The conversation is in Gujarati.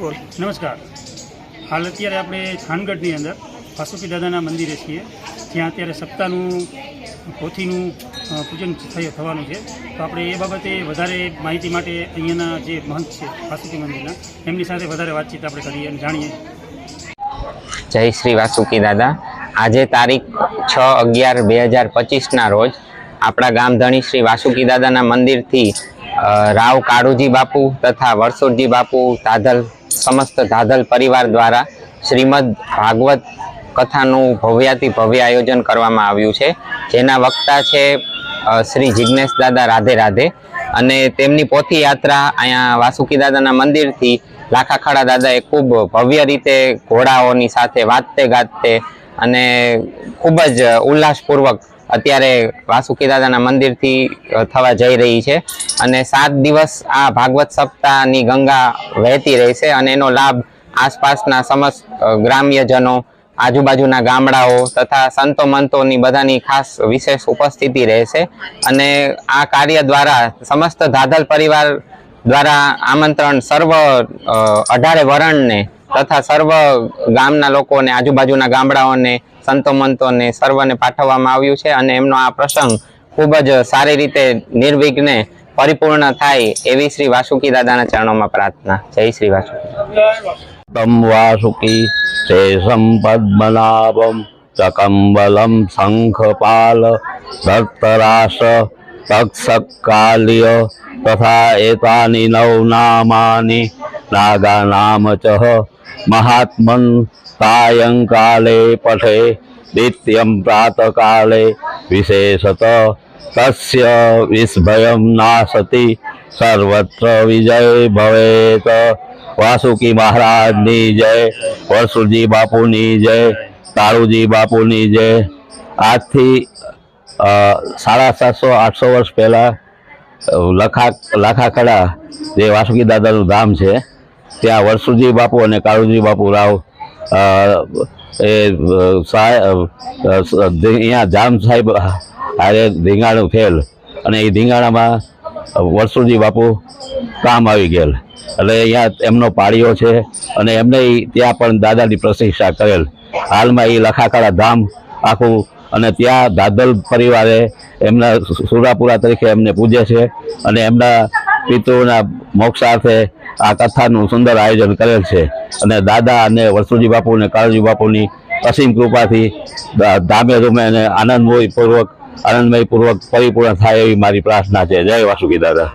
બોલ. નમસ્કાર. હાલ અત્યારે આપણે થાનગઢની અંદર વાસુકી દાદાના મંદિરે છીએ. જ્યાં અત્યારે સપ્તાહનું પોથીનું પૂજન થવાનું છે. તો આપણે એ બાબતે વધારે માહિતી માટે અહીંયાના જે મહંત છે વાસુકી મંદિરના એમની સાથે વધારે વાતચીત આપણે કરીએ અને જાણીએ. જય શ્રી વાસુકી દાદા. આજે તારીખ છ અગિયાર બે હજાર પચીસના રોજ આપણા ગામધણી શ્રી વાસુકી દાદાના મંદિરથી રાવ કાળુજી બાપુ તથા વરસોડજી બાપુ ધાધલ સમસ્ત ધાધલ પરિવાર દ્વારા શ્રીમદ ભાગવત કથાનું ભવ્યાતિ ભવ્ય આયોજન કરવામાં આવ્યું છે. જેના વક્તા છે શ્રી જિજ્ઞેશ દાદા રાધે રાધે. અને તેમની પોથી યાત્રા અહીંયા વાસુકી દાદાના મંદિરથી લાખાખાડા દાદાએ ખૂબ ભવ્ય રીતે ઘોડાઓની સાથે વાતતે ગાજતે અને ખૂબ જ ઉલ્લાસપૂર્વક અત્યારે વાસુકી દાદાના મંદિરથી થવા જઈ રહી છે. અને સાત દિવસ આ ભાગવત સપ્તાહની ગંગા વહેતી રહેશે અને એનો લાભ આસપાસના સમસ્ત ગ્રામ્યજનો, આજુબાજુના ગામડાઓ તથા સંતો મંતોની બધાની ખાસ વિશેષ ઉપસ્થિતિ રહેશે અને આ કાર્ય દ્વારા સમસ્ત ધાધલ પરિવાર દ્વારા આમંત્રણ સર્વ અઢારે વરણને તથા સર્વ ગામના લોકોને, આજુબાજુના ગામડાઓને સંતો મંતોને સર્વને પાઠવવામાં આવ્યું છે અને એમનો આ પ્રસંગ ખૂબ જ સારી રીતે નિર્વિઘ્ને પરિપૂર્ણ થાય એવી શ્રી વાસુકી દાદાના ચરણોમાં પ્રાર્થના. જય શ્રી વાસુકી. વાસુકી શેષમ પદ્મનાભમ ચકંબલમ શંખપાલ તક્ષ તક્ષકાલ્ય તથા એતાની નવ નામાની નાગાનામ ચ મહાત્મન સાયંકાલે પઠે નિત્યમ પ્રાતકાલે વિશેષત તસ્ય વિસ્ભયમ નાસતિ સર્વત્ર વિજય ભવેત વાસુકી મહારાજની જય વરસુજી બાપુની જય તારુજી બાપુની જય આજથી સાડા સાતસો આઠસો વર્ષ પહેલાં લખા લાખાખડા જે વાસુકી દાદાનું ધામ છે ત્યાં વરસુજી બાપુ અને કાળુજી બાપુ રાવ એ અહીંયા જામ સાહેબ હારે ધીંગાણું થયેલ. અને એ ધીંગાણામાં વરસુજી બાપુ કામ આવી ગયેલ. એટલે અહીંયા એમનો પાળીઓ છે અને એમને ત્યાં પણ દાદાની પ્રશંસા કરેલ. હાલમાં એ લખાકાળા ધામ આખું અને ત્યાં દાદલ પરિવારે એમના સુરાપુરા તરીકે એમને પૂજે છે અને એમના પિતૃના મોક્ષાર્થે આ કથાનું સુંદર આયોજન કરેલ છે. અને દાદા અને વરસુજી બાપુ અને કાળજી બાપુની અસીમ કૃપાથી ધામે ધૂમે અને આનંદમય પૂર્વક આનંદમય પૂર્વક પરિપૂર્ણ થાય એવી મારી પ્રાર્થના છે. જય વાસુકી દાદા.